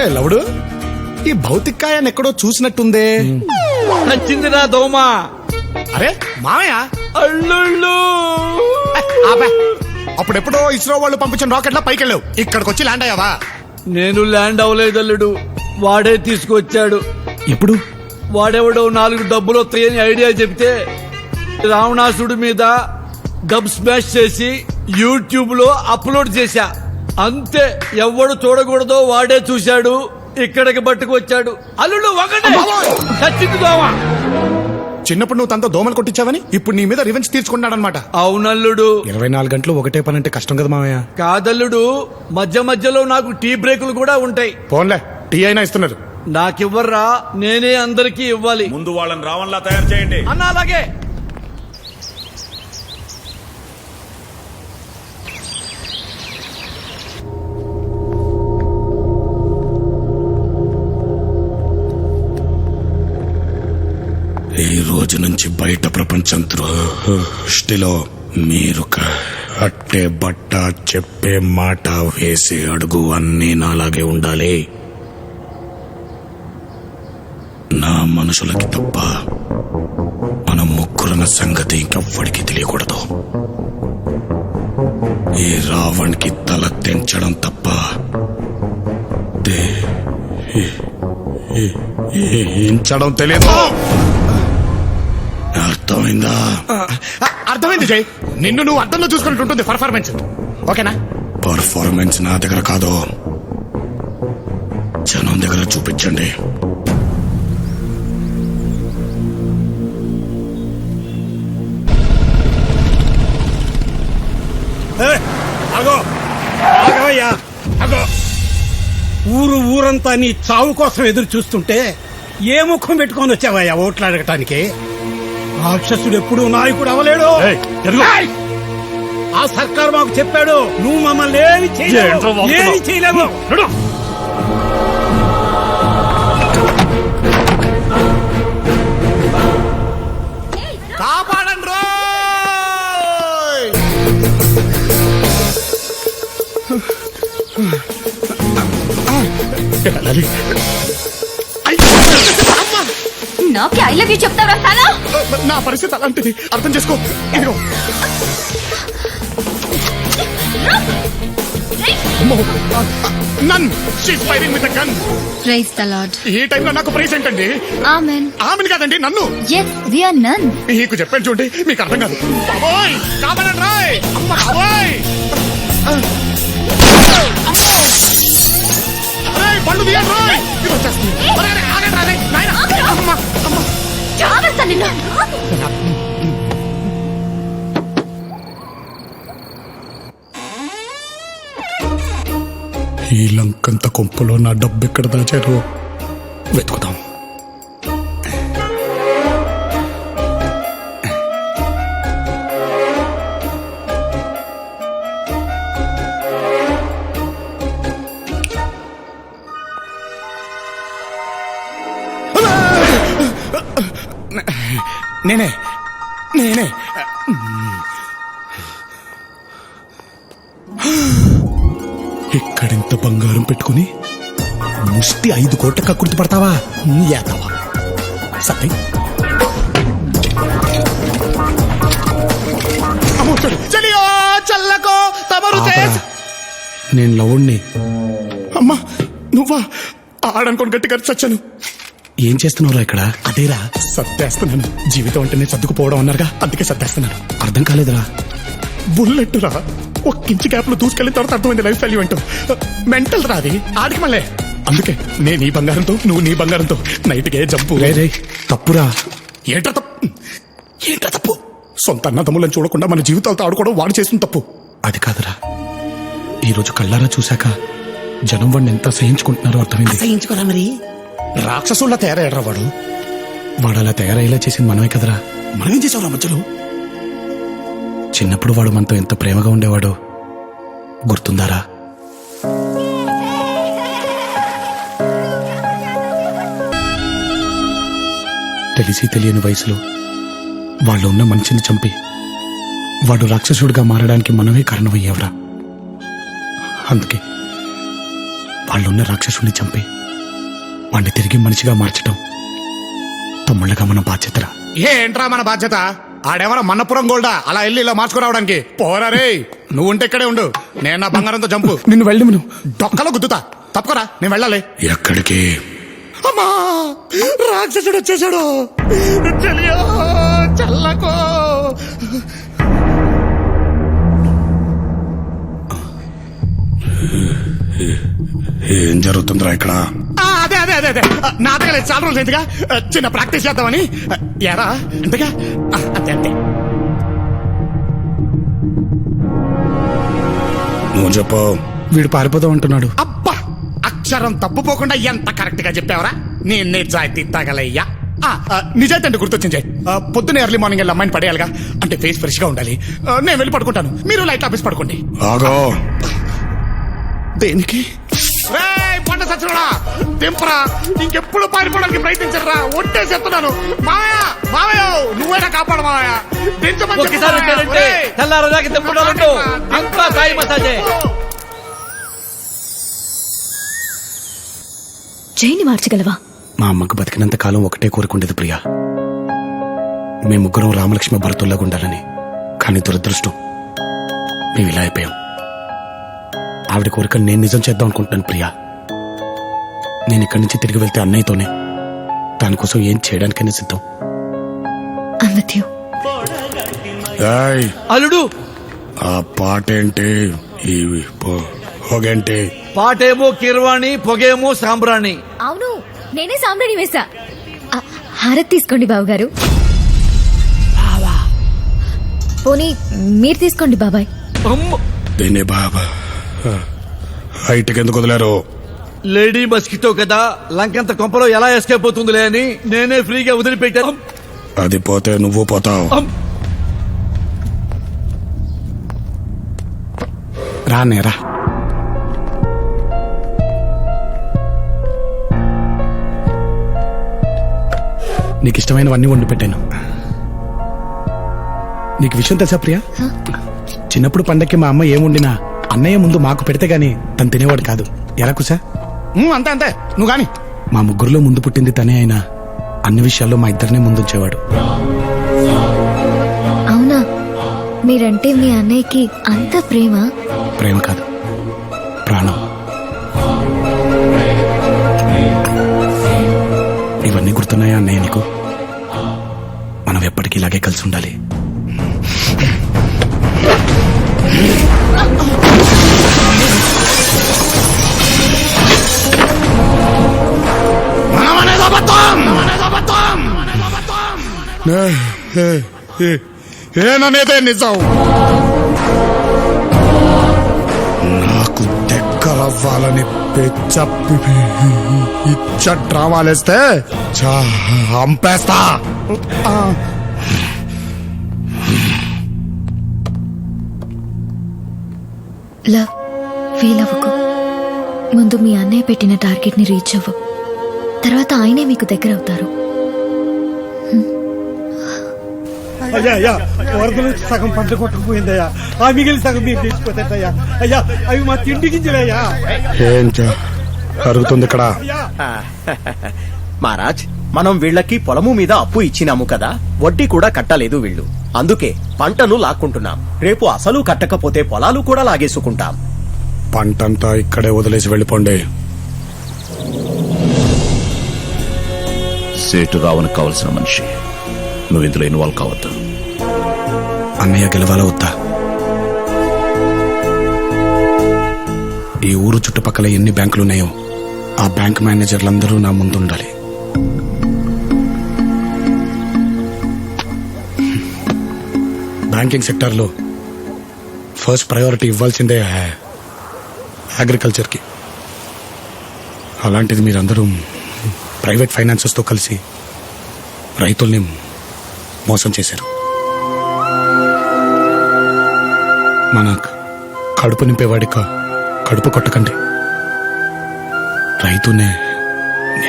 ఒరే లవుడు ఈ భౌతికాయాన్ని ఎక్కడో చూసినట్టుందే. నచ్చిందిరా దోమ. అరే మామయ్య? అల్లుళ్ళు. ఆపే. అప్పుడెప్పుడో ఇస్రో వాళ్ళు పంపించిన రాకెట్లా పైకి వెళ్ళావు ఇక్కడికి వచ్చి ల్యాండ్ అయ్యావా? నేను ల్యాండ్ అవ్వలేదు అల్లుడు. వాడే తీసుకొచ్చాడు. ఎప్పుడు వాడెవడో నాలుగు డబ్బులు వస్తాయని ఐడియా చెప్తే రావణాసుడి మీద డబ్ స్మాష్ చేసి యూట్యూబ్లో అప్లోడ్ చేశా. అంతే ఎవడు చూడకూడదో వాడే చూశాడు ఇక్కడికి పట్టుకొచ్చాడు. అల్లుడు ఒకటే! బాబోయ్! చచ్చింది దోమ చిన్నప్పుడు నువ్వు తనతో దోమలు కొట్టించావని ఇప్పుడు నీ మీద రివెంజ్ తీర్చుకున్నాడనమాట అవునల్లుడు. ఇరవై నాలుగు గంటలు ఒకటే పని అంటే కష్టం కదా మామయ్య. కాదల్లుడు మధ్య మధ్యలో నాకు టీ బ్రేకులు కూడా ఉంటాయి. పోన్లే టీ అయినా ఇస్తున్నారు. నాకివ్వర్రా నేనే అందరికీ ఇవ్వాలి. ముందు వాళ్ళని రావణ్లా తయారు చేయండి. అన్న అలాగే! నుంచి బయట ప్రపంచం దృష్టిలో మీరు అట్టే బట్ట చెప్పే మాట వేసే అడుగు అన్నీ నాలాగే ఉండాలి నా మనుషులకి తప్ప మన ముగ్గురున్న సంగతి ఇంకెవ్వడికి తెలియకూడదు ఈ రావణ్కి తల తెంచడం తప్ప ఇంచడం తెలియదు అర్థమైందా? అర్థమైంది జై. నిన్ను నువ్వు అర్థంలో చూసుకున్నట్టు ఉంటుంది పర్ఫార్మెన్స్ ఓకేనా? పర్ఫార్మెన్స్ నా దగ్గర కాదు. జనం దగ్గర చూపించండి. అగో ఆగవయ్యా. అగో ఊరు ఊరంతా నీ చావు కోసం ఎదురు చూస్తుంటే ఏ ముఖం పెట్టుకొని వచ్చావయ్యా ఓట్లు అడగటానికి రాక్షసుడు ఎప్పుడు నాయకుడు అవలేడు! ఆ సర్కారు మాకు చెప్పాడు నువ్వు మమ్మల్ని ఏమి చేయలేవు. ఏమి చేయలేవు. కాపాడండి ఐ లవ్ యూ చెప్తావరా సాలా నా పరిస్థితి అలాంటిది. అర్థం చేసుకో. ఇదిగో. Nun she's firing with gun praise the Lord ఈ టైంలో నాకు ప్రైజ్ ఏంటండి? ఆమెన్ ఆమెను కాదండి నన్ను. ఎస్ వి ఆర్ నన్ మీకు చెప్పాను చూడండి మీకు అర్థం కాదు. బాబోయ్! కాపాడండి రాయ్! అమ్మ బాబోయ్! అరే పళ్ళు తీయండి రాయ్! ఇది వచ్చేస్తుంది. ఈ లంకంత కొంపలో నా డబ్బు ఎక్కడ దాచారు వెతుకుదాం. నేనే నేనే. పెట్టుకుని ముష్టి ఐదు కోట్ల కక్కుర్తి పడతావా? ఏతావా చల్లకో తమరు నేను లవుణ్ణి. అమ్మా నువ్వా? ఆడనుకోని గట్టిగా చచ్చాను. ఏం చేస్తున్నావురా ఇక్కడ? అదేరా సర్దేస్తున్నాను. జీవితం అంటేనే సర్దుకుపోవడం అన్నారుగా అందుకే సర్దేస్తున్నాను. అర్థం కాలేదురా. బుల్లెట్ రా ఒక ఇంచు గ్యాప్లో దూసుకెళ్ళిన తర్వాత అర్థమైంది లైఫ్ వాల్యూ అంటూ మెంటల్ రాది ఆడికి మళ్ళీ. అందుకే నేను ఈ బంగారంతో నువ్వు నీ బంగారంతో నైట్కే జంపు. రే తప్పురా. ఏంట్రా తప్పు? ఏంట్రా తప్పు? సొంత అన్నదమ్ములను చూడకుండా మన జీవితాలతో ఆడుకోవడం వాడు చేసిన తప్పు. అది కాదురా. ఈ రోజు కళ్ళారా చూశాక జనం వాడిని ఎంత సహించుకుంటున్నారో అర్థమైంది. సహించుకోరా మరి? రాక్షసుల్లా తయారయ్యారా వాడు. వాడు అలా తయారయ్యేలా చేసింది మనమే కదరా. మనమేం చేసావురా మధ్యలో? చిన్నప్పుడు వాడు మనతో ఎంత ప్రేమగా ఉండేవాడో గుర్తుందారా? తెలిసి తెలియని వయసులో వాళ్ళు ఉన్న మనిషిని చంపి వాడు రాక్షసుడిగా మారడానికి మనమే కారణమయ్యేవరా? అందుకే వాళ్ళున్న రాక్షసుని చంపి వాణ్ణి తిరిగి మనిషిగా మార్చటం తమ్ముళ్ళగా మన బాధ్యతరా? ఏంట్రా మన బాధ్యత? ఆడెవరో మన్నపురం గోల్డా. అలా వెళ్ళి ఇలా మార్చుకురావడానికి పోరా రే నువ్వు ఉంటే ఇక్కడే ఉండు. నేను నా బంగారంతో చంపు నిన్ను వెళ్ళి నువ్వు డొక్కలో గుద్దుతా. తప్పకరా నేను వెళ్ళాలి. ఎక్కడికి? అమ్మా రాక్షసుడు వచ్చేసాడు చెలియో చల్లకో. ఏం జరుగుతుందిరా ఇక్కడ? అదే అదే అదే అదే. నాటకాలు చాలా రోజులు ఆ, చిన్న ప్రాక్టీస్ చేద్దామని. ఎరా అంతేగా? అంతే అంతే. నువ్వు చెప్పు. వీడు పారిపోదాం అంటున్నాడు. అబ్బా! అక్షరం తప్పుపోకుండా ఎంత కరెక్ట్గా చెప్పావరా? నీ నిజాయితీ తగలయ్యా. ఆ, ఆ, నిజాయితీ అంటే గుర్తొచ్చింది ఆ, పొద్దున్న ఎర్లీ మార్నింగ్ వెళ్ళి అమ్మాయిని పడేయాలిగా. అంటే ఫేస్ ఫ్రెష్గా ఉండాలి. ఆ, నేను వెళ్ళి పడుకుంటాను. మీరు లైట్ ఆఫీస్ పడుకోండి. ఆగో. దేనికి? పంట సచ్చినోడా. దింపరా ఇంకెప్పుడు పారిపోవడానికి ప్రయత్నించరా ఒట్టే చెప్తున్నాను మావయ్య మావయ్య నువ్వైనా కాపాడు మావయ్య. తెల్లారదాకా తిప్పుకోవాలంటూ అంతా తాయి మసాజే జైని మార్చగలవా మా అమ్మకు బతికినంత కాలం ఒకటే కోరుకుండేది ప్రియా. మేము ముగ్గురం రామలక్ష్మి భరతుల్లాగా ఉండాలని. కానీ దురదృష్టం మేము ఇలా అయిపోయాం. ఆవిడ కోరిక నేను నిజం చేద్దాం అనుకుంటున్నాను ప్రియా. నేను ఇక్కడి నుంచి తిరిగి వెళ్తే అన్నయ్యతోనే దానికోసం ఏం చేయడానికైనా సిద్ధం. ఏయ్, అల్లుడు! ఆ పాట ఏంటి పొ- పొగేంటి? పాటేమో కిర్వాణి పొగేమో సాంబ్రాణి. అవును నేనే సాంబ్రాణి వేసా ఆ, హారతి తీసుకోండి బావగారు. పోనీ మీరు తీసుకోండి బాబాయ్. అమ్మ! బాబా హైట్కి ఎందుకు వదిలేరు? లేడీ మస్కిటో కదా లంకంత కొంపలో ఎలా ఎస్కేప్ అవుతుందిలే అని నేనే ఫ్రీగా వదిలిపెట్టాను. అది పోతే నువ్వు పోతావు. రా. నేరా నీకు ఇష్టమైనవన్నీ వండి పెట్టాను. నీకు విషయం తెలుసా ప్రియా? చిన్నప్పుడు పండక్కి మా అమ్మ ఏం వండినా అన్నయ్య ముందు మాకు పెడితే గాని తను తినేవాడు కాదు. ఎలా కుసా అంతే అంతే. నువ్వు గాని. మా ముగ్గురులో ముందు పుట్టింది తనే అయినా అన్ని విషయాల్లో మా ఇద్దరినే ముందుంచేవాడు. అవునా? మీరంటే మీ అన్నయ్యకి అంత ప్రేమ? ప్రేమ కాదు. ప్రాణం. ఇవన్నీ గుర్తున్నాయా అన్నయ్య నీకు? మనం ఎప్పటికీ ఇలాగే కలిసి ఉండాలి. ఏననేదే నిజం. నాకు దగ్గరవ్వాలని పెచ్చప్పి ఇచ్చ డ్రామాలేస్తే చంపేస్తా లవ్ ఫీల్ అవ్వకు ముందు మీ అన్నయ్య పెట్టిన టార్గెట్ని రీచ్ అవ్వు. తర్వాత ఆయనే మీకు దగ్గర అవుతారు. అయ్యా అయ్యా వరదలు సగం పంట కొట్టుకుపోయిందయ్యా. ఆ మిగిలిన సగం మీరు అయ్యా అవి మా తిండి గింజలయ్యా. ఏం జ- జరుగుతుంది ఇక్కడ మహారాజ్ మనం వీళ్ళకి పొలము మీద అప్పు ఇచ్చినాము కదా వడ్డీ కూడా కట్టలేదు వీళ్ళు. అందుకే పంటను లాక్కుంటున్నాం. రేపు అసలు కట్టకపోతే పొలాలు కూడా లాగేసుకుంటాం. పంటంతా ఇక్కడే వదిలేసి వెళ్ళిపోండి. సేటు రావణకు కావలసిన మనిషి. నువ్వు ఇందులో ఇన్వాల్వ్ కావద్దు. అన్నయ్య గెలవాలా వద్దా? ఈ ఊరు చుట్టుపక్కల ఎన్ని బ్యాంకులు ఉన్నాయో ఆ బ్యాంక్ మేనేజర్లందరూ నా ముందు బ్యాంకింగ్ సెక్టార్లో ఫస్ట్ ప్రయారిటీ ఇవ్వాల్సిందే అగ్రికల్చర్కి. అలాంటిది మీరందరూ ప్రైవేట్ ఫైనాన్సెస్తో కలిసి రైతుల్ని మోసం చేశారు. మన కడుపు నింపేవాడిక కడుపు కొట్టకండి. రైతునే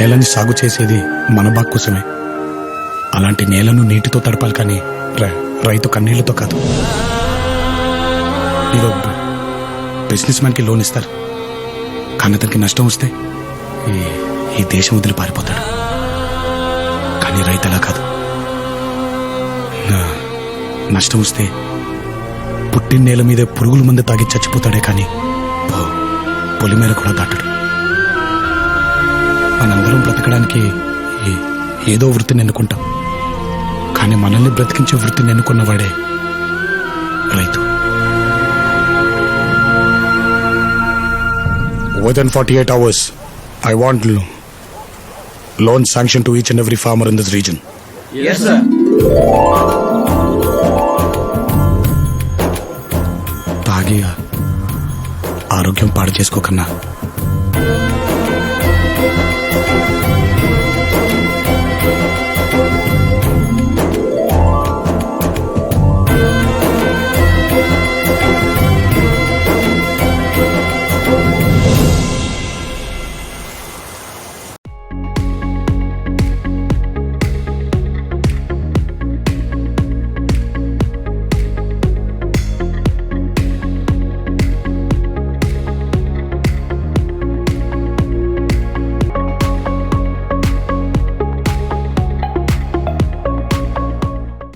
నేలని సాగు చేసేది మన బాగ్ కోసమే. అలాంటి నేలను నీటితో తడపాలి కానీ రా రైతు కన్నీళ్ళతో కాదు. మీరు బిజినెస్ మ్యాన్కి లోన్ ఇస్తారు. కానీ అతనికి నష్టం వస్తే ఈ ఈ దేశం వదిలి పారిపోతాడు. కానీ రైతు అలా కాదు. నష్టం వస్తే పుట్టిన నేల మీదే పురుగుల మందు తాగి చచ్చిపోతాడే కానీ పొలి పొలిమేర కూడా దాటడు. మనందరం బ్రతకడానికి ఏదో వృత్తిని ఎన్నుకుంటాం. కానీ మనల్ని బ్రతికించే వృత్తిని ఎన్నుకున్నవాడే రైతు. Within forty eight hours I want loan sanction to each and every farmer in this region తాగి ఆరోగ్యం పాడు చేసుకోకన్నా